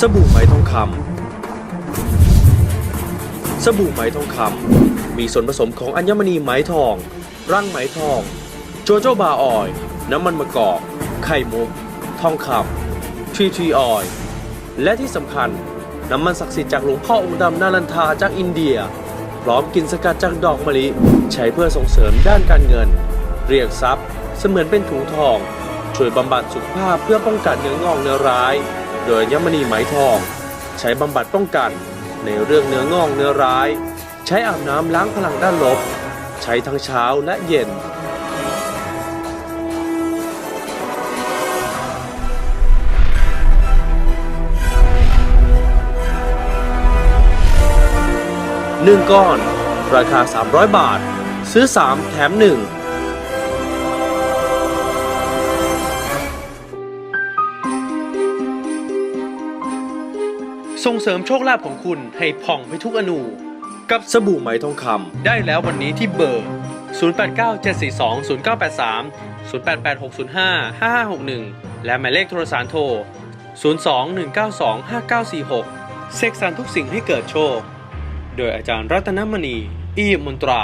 สบู่ไหมทองคำสบู่ไหมทองคำมีส่วนผสมของอัญมณีไหมทองรังไหมทอง โจโจบาออย น้ำมันมะกอก ไข่มุก ทองคำทรีทรีออย และที่สำคัญน้ำมันศักดิ์สิทธิ์จากหลวงพ่อองค์ดำนาลันทาจากอินเดีย พร้อมกินสกัดจากดอกมะลิ ใช้เพื่อส่งเสริมด้านการเงิน เรียกทรัพย์ เสมือนเป็นถุงทอง ช่วยบำบัดสุขภาพเพื่อป้องกันเนื้องอกเนื้อร้าย โดยอัญมณีไหมทอง ใช้บำบัดป้องกัน ในเรื่องเนื้องอกเนื้อร้าย ใช้อาบน้ำล้างพลังด้านลบ ใช้ทั้งเช้าและเย็น1ก้อน ราคา 300 บาท ซื้อ 3 แถม 1 ส่งเสริมโชคลาภของคุณให้ผ่องไปทุกอนูกับสบู่ไหมทองคำได้แล้ววันนี้ที่เบอร์ 0897420983 0886055561 และหมายเลขโทรศัพท์โทร 02-192-5946 เสกสรรทุกสิ่งให้เกิดโชค โดยอาจารย์รัตนมณี อียิปต์มนตรา